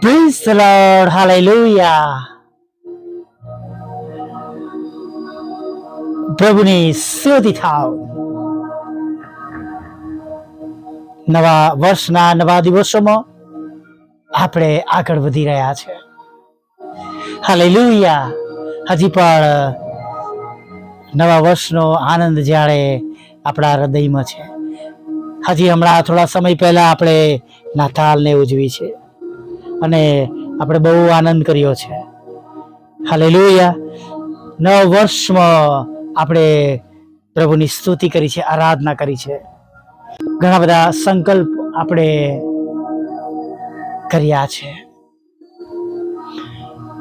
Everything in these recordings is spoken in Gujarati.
Praise the Lord. Hallelujah. પ્રભુની સ્તુતિ થાવ નવા વર્ષના નવા દિવસોમાં આપણે આગળ વધી રહ્યા છે હાલેલુયા હજી પણ નવા વર્ષનો આનંદ જ્યારે આપણા હૃદયમાં છે હજી હમણાં થોડા સમય પહેલા આપણે નાતાલને ઉજવી છે અને આપણે બહુ આનંદ કર્યો છે. હાલે લોહિયા નવ વર્ષમાં આપણે પ્રભુની સ્તુતિ કરી છે, આરાધના કરી છે. ઘણા બધા સંકલ્પ આપણે કર્યા છે.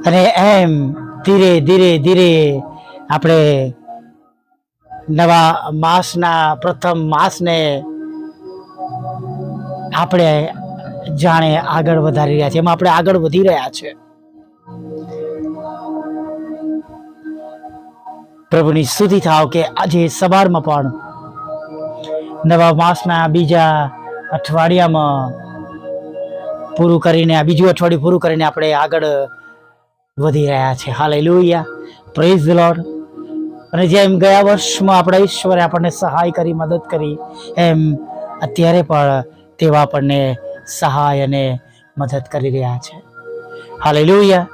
અને એમ ધીરે ધીરે ધીરે આપણે નવા માસના પ્રથમ માસને આપણે જાણે આગળ વધારી રહ્યા છે. એમાં આપણે આગળ વધી રહ્યા છે. પ્રભુની સ્તુતિ થાવ કે આજે સવારમાં પણ નવા માસના બીજા અઠવાડિયામાં પૂરું કરીને, આ બીજું અઠવાડિયું પૂરું કરીને આપણે આગળ વધી રહ્યા છે. હાલેલુયા. પ્રેઝ ધ લોર્ડ અને જેમ ગયા વર્ષમાં આપણા ઈશ્વરે આપણને સહાય કરી, મદદ કરી, એમ અત્યારે પણ તેવા આપણને સહાય અને મદદ કરી રહ્યા છે. હાલેલુયા.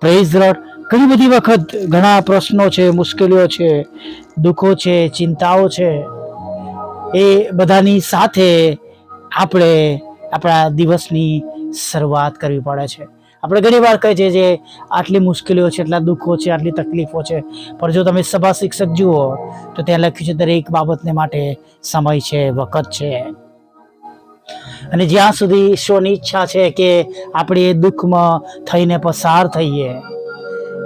પ્રેઝ ધ લોર્ડ ઘણી બધી વખત ઘણા પ્રશ્નો છે, મુશ્કેલીઓ છે, દુઃખો છે, ચિંતાઓ છે. એ બધાની સાથે આપણે આપણા દિવસની શરૂઆત કરવી પડે છે. આપણે ઘણી વાર કહીએ છીએ જે આટલી મુશ્કેલીઓ છે, આટલા દુઃખો છે, આટલી તકલીફો છે. પણ જો તમે સભા શિક્ષક જુઓ, તો ત્યાં લખ્યું છે, દરેક બાબતને માટે સમય છે, વખત છે. અને જ્યાં સુધી ઈશ્વરની ઈચ્છા છે કે આપણે એ દુઃખમાં થઈને પસાર થઈએ,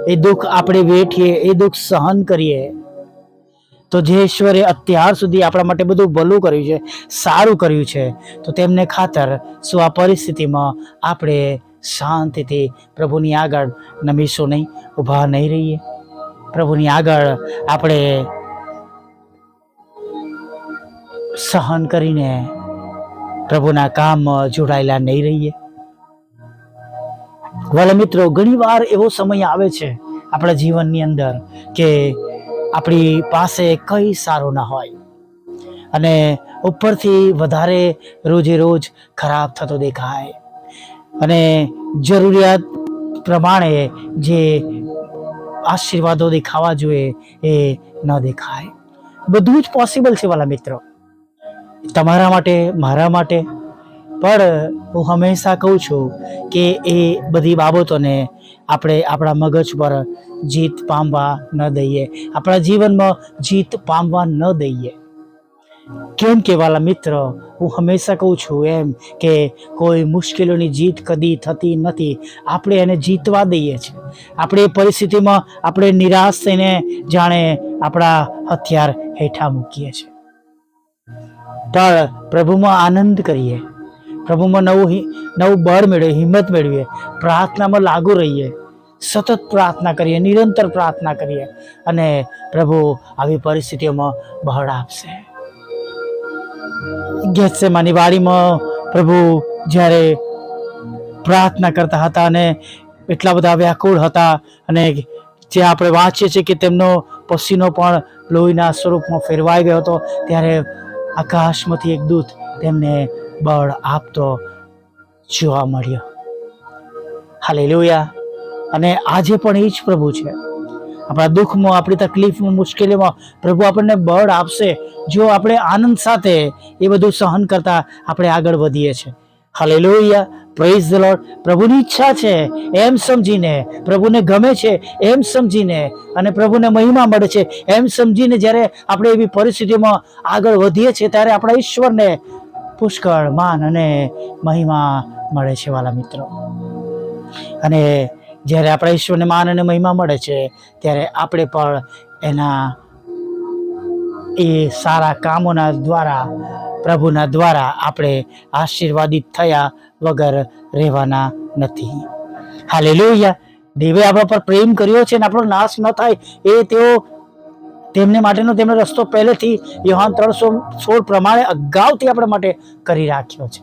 એ દુઃખ આપણે વેઠીએ, એ દુઃખ સહન કરીએ, તો જે ઈશ્વરે અત્યાર સુધી આપણા માટે બધું ભલું કર્યું છે, સારું કર્યું છે, તો તેમને ખાતર શું આ પરિસ્થિતિમાં આપણે શાંતિથી પ્રભુની આગળ નમીશું નહીં, ઊભા નહીં રહીએ. પ્રભુની આગળ આપણે સહન કરીને પ્રભુના કામ જોડાયેલા નહીં રહીએ. વાલા મિત્રો, ઘણી વાર એવો સમય આવે છે આપણા જીવનની અંદર કે આપણી પાસે કંઈ સારું ના હોય અને ઉપરથી વધારે રોજે રોજ ખરાબ થતો દેખાય. અને જરૂરિયાત પ્રમાણે જે આશીર્વાદો દેખાવા જોઈએ એ ન દેખાય. બધું જ પોસિબલ છે વાલા મિત્રો. તમારા માટે, મારા માટે. પણ હું હંમેશા કહું છું કે એ બધી બાબતોને આપણે આપણા મગજ પર જીત પામવા ન દઈએ. આપણા જીવનમાં જીત પામવા ન દઈએ. કેમ કે વાલા મિત્ર, હું હંમેશા કહું છું એમ કે કોઈ મુશ્કેલીઓની જીત કદી થતી નથી. આપણે એને જીતવા દઈએ છીએ. આપણે એ પરિસ્થિતિમાં આપણે નિરાશ થઈને જાણે આપણા હથિયાર હેઠા મૂકીએ છીએ. પણ પ્રભુમાં આનંદ કરીએ. પ્રભુમાં નવું નવું બળ મેળવીએ, હિંમત મેળવીએ, પ્રાર્થનામાં લાગુ રહીએ. સતત પ્રાર્થના કરીએ, નિરંતર પ્રાર્થના કરીએ અને પ્રભુ આવી પરિસ્થિતિઓમાં બળ આપશે. ગેસેમાની વાડીમાં પ્રભુ જ્યારે પ્રાર્થના કરતા હતા અને એટલા બધા વ્યાકુળ હતા અને જે આપણે વાંચીએ છીએ કે તેમનો પસીનો પણ લોહીના સ્વરૂપમાં ફેરવાઈ ગયો હતો, ત્યારે આકાશમાંથી એક દૂત તેમને બળ આપતો જોવા મળ્યો. હાલેલુયા. અને આજે પણ એ જ પ્રભુ છે. આપણા દુઃખમાં, આપણી તકલીફમાં, મુશ્કેલીમાં પ્રભુ આપણને બળ આપશે. જો આપણે આનંદ સાથે એ બધું સહન કરતા આપણે આગળ વધીએ છીએ. હાલેલુયા. પ્રેઝ ધ લોર્ડ પ્રભુની ઈચ્છા છે, એમ સમજીને, પ્રભુને ગમે છે, એમ સમજીને, અને પ્રભુને મહિમા મળે છે, એમ સમજીને જ્યારે આપણે એવી પરિસ્થિતિમાં આગળ વધીએ છીએ, ત્યારે આપણા ઈશ્વરને પુષ્કળ માન અને મહિમા મળે છે, વાલા મિત્રો. અને જ્યારે આપણા ઈશ્વરને માન અને મહિમા મળે છે, ત્યારે આપણે પણ એના એ સારા કામોના દ્વારા પ્રભુના દ્વારા આપણે આશીર્વાદિત થયા વગર રહેવાના નથી. હાલે દેવે આપણા પર પ્રેમ કર્યો છે અને આપણો નાશ ન થાય. એ તેઓ તેમને માટેનો તેમનો રસ્તો પહેલેથી યોહાન ત્રણસો સોળ પ્રમાણે અગાઉથી આપણા માટે કરી રાખ્યો છે.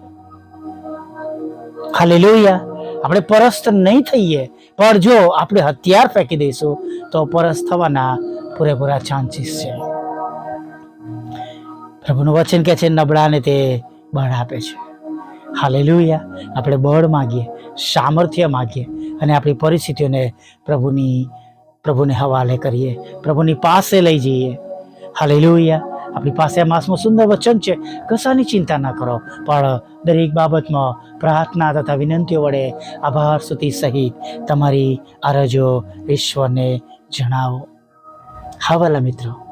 હાલેલુયા. આપણે પરસ્ત નહીં થઈએ, પણ જો આપણે હથિયાર ફેંકી દઈશું, તો પરસ્ત થવાના પૂરેપૂરા ચાન્સીસ છે. પ્રભુનું વચન કહે છે, નબળાને તે બળ આપે છે. હાલેલુયા. આપણે બળ માગીએ, સામર્થ્ય માગીએ અને આપણી પરિસ્થિતિઓને પ્રભુની, પ્રભુને હવાલે કરીએ, પ્રભુની પાસે લઈ જઈએ. હાલેલુયા. આપણી પાસે આ માસમાં સુંદર વચન છે, કશાની ચિંતા ના કરો. પણ દરેક બાબતમાં પ્રાર્થના તથા વિનંતીઓ વડે આભાર સ્તુતિ સહિત તમારી અરજો ઈશ્વરને જણાવો. હા મિત્રો.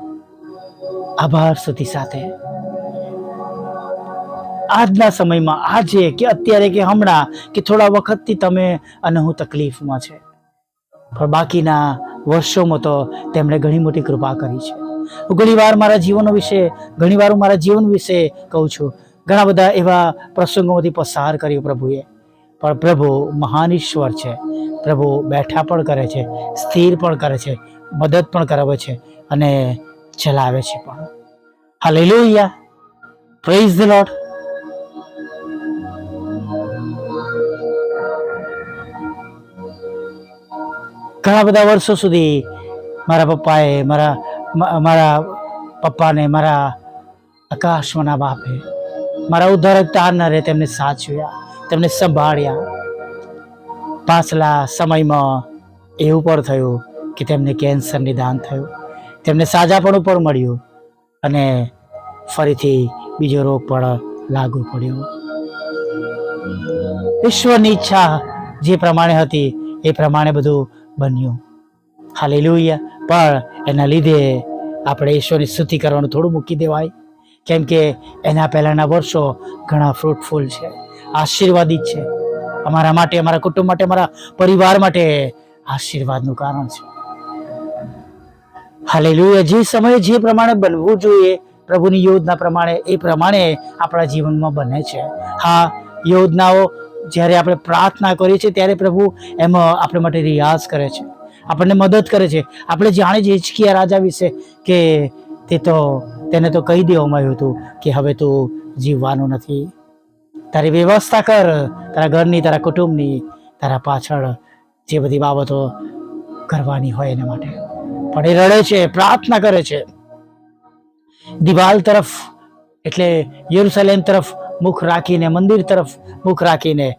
આભાર સ્તુતિ સાથે. આજના સમયમાં આજે કે અત્યારે કે હમણાં કે થોડા વખતથી તમે અને હું તકલીફમાં છે. પણ બાકીના વર્ષોમાં તો તેમણે ઘણી મોટી કૃપા કરી છે. હું ઘણી વાર મારા જીવનો વિશે ઘણી વાર હું મારા જીવન વિશે કહું છું. ઘણા બધા એવા પ્રસંગોમાંથી પસાર કર્યું પ્રભુએ. પણ પ્રભુ મહાન ઈશ્વર છે. પ્રભુ બેઠા પણ કરે છે, સ્થિર પણ કરે છે, મદદ પણ કરાવે છે. અને ચલાવે છે પણ. હાલેલુયા. પ્રેઝ ધ લોર્ડ ઘણા બધા વર્ષો સુધી મારા પપ્પાએ મારા મારા પપ્પાને મારા આકાશમાંના બાપે મારા ઉદ્ધારક તારનારે તેમને સાચવ્યા, તેમને સંભાળ્યા. પાછલા સમયમાં એવું પણ થયું કે તેમને કેન્સર નિદાન થયું. તેમને સાજાપણું પણ મળ્યું અને ફરીથી બીજો રોગ પણ લાગુ પડ્યો. ઈશ્વરની ઈચ્છા જે પ્રમાણે હતી, એ પ્રમાણે બધું બન્યું. હાલેલુયા. પણ એના લીધે આપણે ઈશ્વરની સ્તુતિ કરવાનું થોડું મૂકી દેવાય. કેમ કે એના પહેલાંના વર્ષો ઘણા ફ્રૂટફુલ છે, આશીર્વાદિત છે. અમારા માટે, અમારા કુટુંબ માટે, અમારા પરિવાર માટે આશીર્વાદનું કારણ છે. હાલેલુયા. જે સમયે જે પ્રમાણે બનવું જોઈએ, પ્રભુની યોજના પ્રમાણે, એ પ્રમાણે આપણા જીવનમાં બને છે. હા, યોજનાઓ જ્યારે આપણે પ્રાર્થના કરીએ છીએ, ત્યારે પ્રભુ એમાં આપણે માટે રિયાઝ કરે છે. આપણને મદદ કરે છે. આપણે જાણે જ હિચકિયા રાજા વિશે કે તે તો, તેને તો કહી દેવામાં આવ્યું હતું કે હવે તું જીવવાનું નથી. તારી વ્યવસ્થા કર, તારા ઘરની, તારા કુટુંબની, તારા પાછળ જે બધી બાબતો કરવાની હોય એના માટે. પણ એ રડે છે, પ્રાર્થના કરે છે. દિવાલ તરફ, એટલે યરુસલેમ તરફ મુખ રાખીને, મંદિર તરફ મુખ રાખીને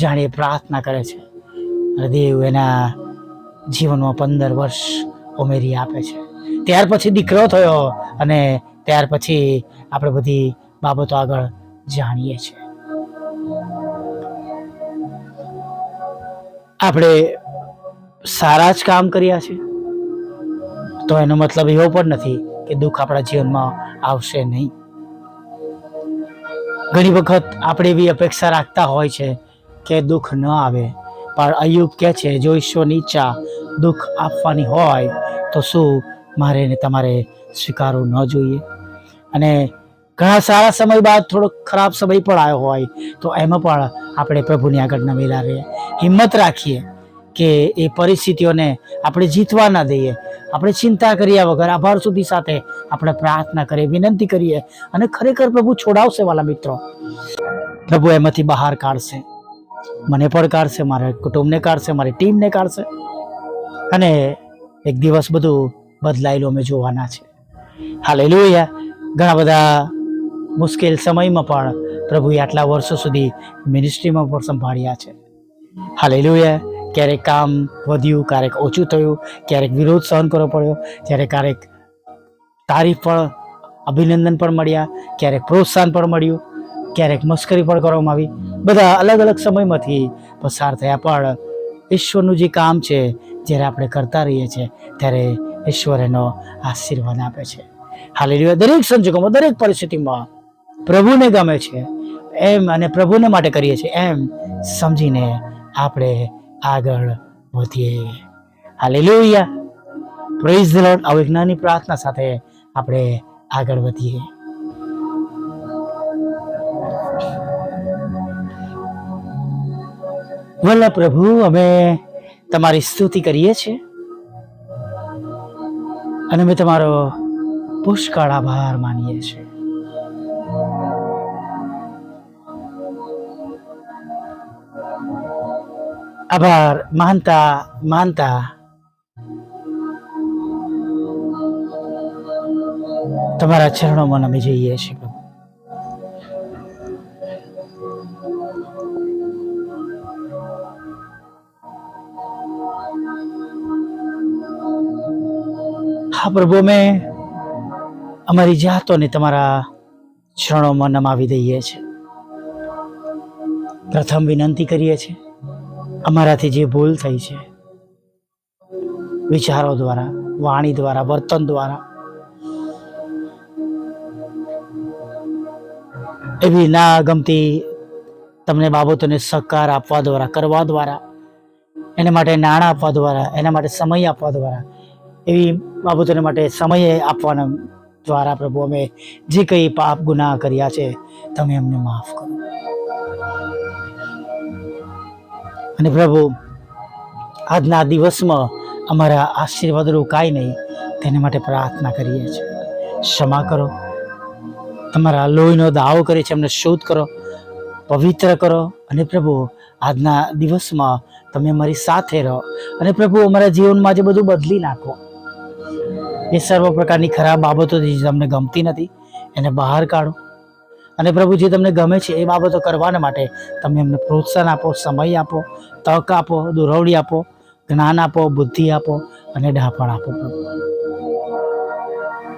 જાણે પ્રાર્થના કરે છે. દેવ એના જીવનમાં પંદર વર્ષ ઉમેરી આપે છે. ત્યાર પછી દીકરો થયો અને ત્યાર પછી આપણે બધી બાબતો આગળ જાણીએ છીએ. આપણે સારા જ કામ કર્યા છે. તો એનો મતલબ એવો પણ નથી કે દુઃખ આપણા જીવનમાં આવશે નહીં. ઘણી વખત આપણે એવી અપેક્ષા રાખતા હોય છે કે દુઃખ ન આવે, પણ અયુબ કહે છે, જો ઈશ્વરની ઈચ્છા દુઃખ આપવાની હોય, તો શું મારે ને તમારે સ્વીકારવું ન જોઈએ? અને ઘણા સારા સમય બાદ થોડોક ખરાબ સમય પણ આવ્યો હોય, તો એમાં પણ આપણે પ્રભુની આગળ નમેલા રહીએ. હિંમત રાખીએ. કે એ પરિસ્થિતિઓને આપણે જીતવા ના દઈએ. આપણે ચિંતા કર્યા વગર, આભાર સુધી સાથે આપણે પ્રાર્થના કરીએ, વિનંતી કરીએ અને ખરેખર પ્રભુ છોડાવશે વાલા મિત્રો. પ્રભુ એમાંથી બહાર કાઢશે. મને પણ કાઢશે, મારા કુટુંબને કાઢશે, મારી ટીમને કાઢશે. અને એક દિવસ બધું બદલાયેલું અમે જોવાના છે. હાલેલુયા. ઘણા બધા મુશ્કેલ સમયમાં પણ પ્રભુએ આટલા વર્ષો સુધી મિનિસ્ટ્રીમાં પણ સંભાળ્યા છે. હાલેલુયા. ક્યારેક કામ વધ્યું, ક્યારેક ઓછું થયું, ક્યારેક વિરોધ સહન કરવો પડ્યો, જ્યારે ક્યારેક તારીફ પણ, અભિનંદન પણ મળ્યા, ક્યારેક પ્રોત્સાહન પણ મળ્યું, ક્યારેક મસ્કરી પણ કરવામાં આવી. બધા અલગ અલગ સમયમાંથી પસાર થયા, પણ ઈશ્વરનું જે કામ છે, જ્યારે આપણે કરતા રહીએ છીએ, ત્યારે ઈશ્વર એનો આશીર્વાદ આપે છે. હાલેલુયા. દરેક સંજોગોમાં, દરેક પરિસ્થિતિમાં પ્રભુને ગમે છે, એમ અને પ્રભુને માટે કરીએ છીએ, એમ સમજીને આપણે આગળ વધીએ. હાલેલુયા. પ્રેઝ ધ લોર્ડ આ વિજ્ઞાનની પ્રાર્થના સાથે આપણે આગળ વધીએ. વલ્લા પ્રભુ, અમે તમારી સ્તુતિ કરીએ છીએ. અને અમે તમારો પુષ્કળ આભાર માનીએ છીએ. આભાર. માનતા માનતા તમારા ચરણોમાં અમે જઈએ છીએ પ્રભુ. હા પ્રભુ, અમે અમારી જાતોને તમારા ચરણોમાં નમાવી દઈએ છીએ. પ્રથમ વિનંતી કરીએ છીએ. અમારાથી જે ભૂલ થઈ છે, વિચારો દ્વારા, વાણી દ્વારા, વર્તન દ્વારા, એવી ના ગમતી તમને બાબતોને સહકાર આપવા દ્વારા, કરવા દ્વારા, એને માટે નાણાં આપવા દ્વારા, એના માટે સમય આપવા દ્વારા, એવી બાબતોને માટે સમય આપવાના દ્વારા પ્રભુ અમે જે કંઈ પાપ ગુનાહ કર્યા છે, તમે અમને માફ કરો. અને પ્રભુ, આજના દિવસમાં અમારા આશીર્વાદ રોકાય નહીં, તેના માટે પ્રાર્થના કરીએ છીએ. ક્ષમા કરો. તમારા લોહીનો દાવો કરે છે, અમને શુદ્ધ કરો, પવિત્ર કરો. અને પ્રભુ, આજના દિવસમાં તમે અમારી સાથે રહો. અને પ્રભુ, અમારા જીવનમાં જે બધું બદલી નાખો. એ સર્વ પ્રકારની ખરાબ બાબતો જે તમને ગમતી નથી, એને બહાર કાઢો. અને પ્રભુ જે તમને ગમે છે એ બાબતો કરવાના માટે તમે એમને પ્રોત્સાહન આપો, સમય આપો, તક આપો, દુરવડી આપો, જ્ઞાન આપો, બુદ્ધિ આપો અને ડાપણ આપો પ્રભુ.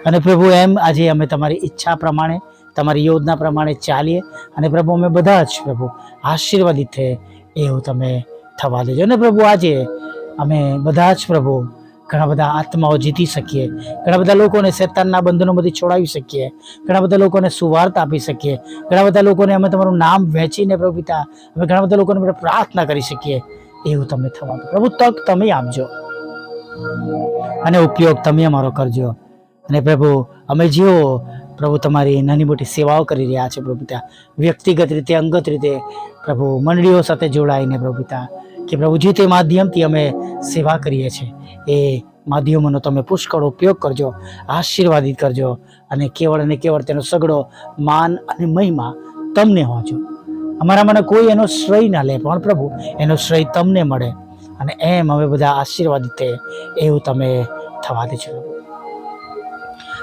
અને પ્રભુ, એમ આજે અમે તમારી ઈચ્છા પ્રમાણે, તમારી યોજના પ્રમાણે ચાલીએ અને પ્રભુ, અમે બધા જ પ્રભુ આશીર્વાદિત થઈએ, એવું તમે થવા દેજો. અને પ્રભુ, આજે અમે બધા જ પ્રભુ ઘણા બધા આત્માઓ જીતી શકીએ. ઘણા બધા લોકોને શેતાનના બંધનોમાંથી છોડાવી શકીએ. ઘણા બધા લોકોને સુવાર્થ આપી શકીએ. ઘણા બધા લોકોને અમે તમારું નામ વહેંચીને પ્રભુ પિતા, અમે ઘણા બધા લોકોને પ્રાર્થના કરી શકીએ. એવું તમે થવા પ્રભુ, તક તમે આપજો. અને ઉપયોગ તમે અમારો કરજો. અને પ્રભુ, અમે જેઓ પ્રભુ તમારી નાની મોટી સેવાઓ કરી રહ્યા છે પ્રભુ પિતા, વ્યક્તિગત રીતે, અંગત રીતે પ્રભુ મંડળીઓ સાથે જોડાઈને પ્રભુ પિતા કે પ્રભુ, જે તે માધ્યમથી અમે સેવા કરીએ છીએ, એ માધ્યમોનો તમે પુષ્કળ ઉપયોગ કરજો, આશીર્વાદિત કરજો અને કેવળ અને કેવળ તેનો સગડો માન અને મહિમા તમને હોજો. અમારામાંના કોઈ એનો શ્રેય ના લે, પણ પ્રભુ, એનો શ્રેય તમને મળે અને એમ અમે બધા આશીર્વાદિત થઈએ, એવું તમે થવા દેજો.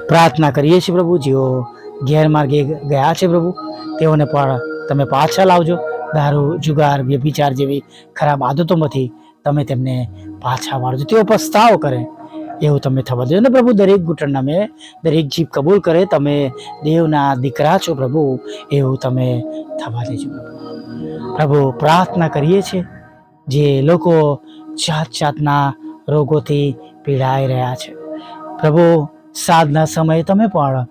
પ્રાર્થના કરીએ છીએ પ્રભુ જેઓ ગેરમાર્ગે ગયા છે પ્રભુ, તેઓને પણ તમે પાછા લાવજો. દારૂ, જુગાર, વ્યભિચાર જેવી ખરાબ આદતોમાંથી તમે તેમને પાછા વાળજો. તેઓ પસ્તાવ કરે. એવું તમે થવા દેજો અને પ્રભુ, દરેક ઘૂંટણ નામે, દરેક જીભ કબૂલ કરે. તમે દેવના દીકરા છો પ્રભુ. એવું તમે થવા દેજો. પ્રભુ, પ્રાર્થના કરીએ છીએ જે લોકો જાત જાતના રોગોથી પીડાઈ રહ્યા છે. પ્રભુ સાધના સમયે તમે પણ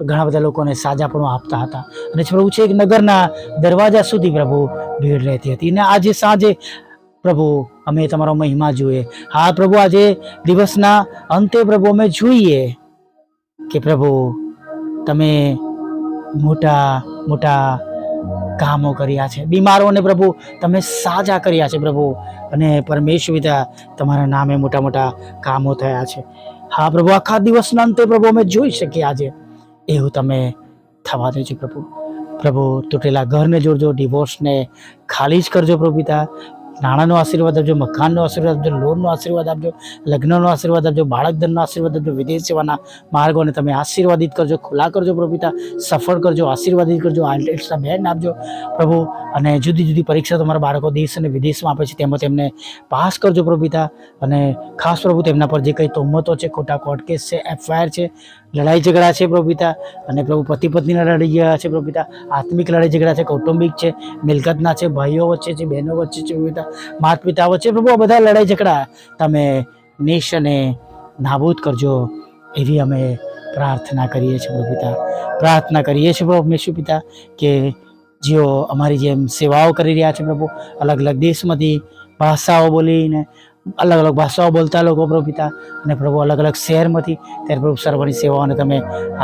ઘણા બધા લોકોને સાજાપણું આપતા હતા. અને પ્રભુ છે એક નગરના દરવાજા સુધી પ્રભુ ભીડ રહેતી હતી. અને આજે સાંજે પ્રભુ, અમે તમારો મહિમા જોઈએ હા, પ્રભુ, આજે દિવસના અંતે પ્રભુ અમે જોઈએ કે પ્રભુ, તમે મોટા મોટા કામો કર્યા છે. બીમારોને પ્રભુ, તમે સાજા કર્યા છે પ્રભુ. અને પરમેશ્વર તમારા નામે મોટા મોટા કામો થયા છે. હા, પ્રભુ, આખા દિવસના અંતે પ્રભુ અમે જોઈ શકીએ આજે. એવું તમે થવા દેજો પ્રભુ. પ્રભુ, તૂટેલા ઘરને જોડજો ડિવોર્સને ખાલી જ કરજો પ્રભુ પિતા. નાણાંનો આશીર્વાદ આપજો, મકાનનો આશીર્વાદ આપજો લોનનો આશીર્વાદ આપજો, લગ્નનો આશીર્વાદ આપજો, બાળકધનનો આશીર્વાદ આપજો, વિદેશ સેવાના માર્ગોને તમે આશીર્વાદિત કરજો, ખુલ્લા કરજો પ્રભુ પિતા. સફળ કરજો, આશીર્વાદિત કરજો આઈલેટ્સના બેન આપજો પ્રભુ. અને જુદી જુદી પરીક્ષા તમારા બાળકો દેશ અને વિદેશમાં આપે છે, તેમાં તેમને પાસ કરજો પ્રભુ પિતા. અને ખાસ પ્રભુ, તેમના પર જે કંઈ તોમતો છે, ખોટા કોર્ટ કેસ છે એફઆઈઆર છે લડાઈ ઝઘડા છે પ્રભુ અને પ્રભુ પતિ પત્નીના લડાઈ ઝઘડા છે પ્રભુ આત્મિક લડાઈ ઝઘડા છે, કૌટુંબિક છે, મિલકતના છે, ભાઈઓ વચ્ચે છે, બહેનો વચ્ચે છે પ્રભુ પિતા. માતા પિતા વચ્ચે પ્રભુ, આ બધા લડાઈ ઝઘડા. તમે નેશને નાબૂદ કરજો એવી અમે પ્રાર્થના કરીએ છીએ પ્રભુ પ્રાર્થના કરીએ છીએ પ્રભુ મેશુ પિતા, કે જેઓ અમારી જેમ સેવાઓ કરી રહ્યા છે પ્રભુ અલગ અલગ દેશમાંથી ભાષાઓ બોલીને અલગ અલગ ભાષાઓ બોલતા લોકો પ્રભુ પિતા અને પ્રભુ અલગ અલગ શહેરમાંથી ત્યારે પ્રભુ સર્વની સેવાઓને તમે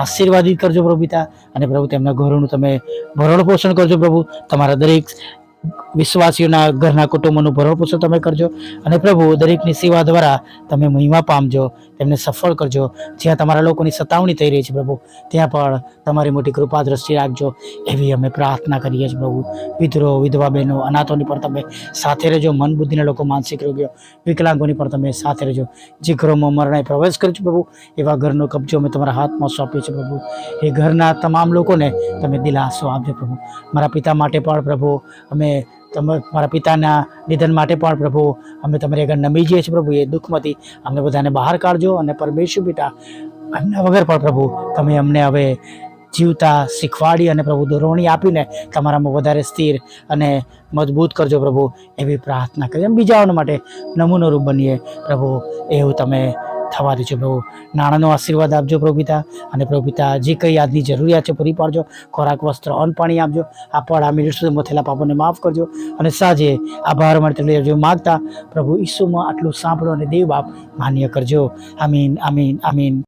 આશીર્વાદિત કરજો પ્રભુ પિતા અને પ્રભુ તેમના ઘરોનું તમે ભરણ પોષણ કરજો પ્રભુ. તમારા દરેક વિશ્વાસીઓના ઘરના કુટુંબોનું ભરણ પોષણ તમે કરજો અને પ્રભુ દરેકની સેવા દ્વારા તમે મહિમા પામજો. તેમને સફળ કરજો. જ્યાં તમારા લોકોની સતાવણી થઈ રહી છે પ્રભુ, ત્યાં પણ તમારી મોટી કૃપા દ્રષ્ટિ રાખજો. એવી અમે પ્રાર્થના કરીએ છીએ પ્રભુ. વિધરો, વિધવા બહેનો, અનાથોની પણ તમે સાથે રહેજો, મન બુદ્ધિના લોકો, માનસિક રોગીઓ, વિકલાંગોની પણ તમે સાથે રહેજો. જે ઘરોમાં મરણાએ પ્રવેશ કર્યો છે પ્રભુ, એવા ઘરનો કબજો અમે તમારા હાથમાં સોંપીએ છીએ પ્રભુ. એ ઘરના તમામ લોકોને તમે દિલાસો આપજો પ્રભુ. મારા પિતા માટે પણ પ્રભુ, અમે તમે મારા પિતાના નિધન માટે પણ પ્રભુ, અમે તમારી આગળ નમી જઈએ છીએ પ્રભુ, એ દુઃખમાંથી અમને બધાને બહાર કાઢજો અને પરમેશ્વર પિતા એમના વગર પણ પ્રભુ, તમે અમને હવે જીવતા શીખવાડી અને પ્રભુ દોરવણી આપીને તમારામાં વધારે સ્થિર અને મજબૂત કરજો પ્રભુ, એવી પ્રાર્થના કરી એમ બીજાઓના માટે નમૂનો રૂપ બનીએ. પ્રભુ, એવું તમે થવા દેજો પ્રભુ, નાણાંનો આશીર્વાદ આપજો પ્રભુ અને પ્રભુ જે કંઈ આજની જરૂરિયાત છે પૂરી પાડજો. ખોરાક, વસ્ત્ર, અન્ન, પાણી આપજો. આ પળ આ મિનિટ સુધીમાં મથેલા પાપોને માફ કરજો અને સાંજે આભાર માટે આવજો. માગતા પ્રભુ ઈસુમાં આટલું સાંભળો અને દેવ બાપ માન્ય કરજો. આમીન આમીન આમીન.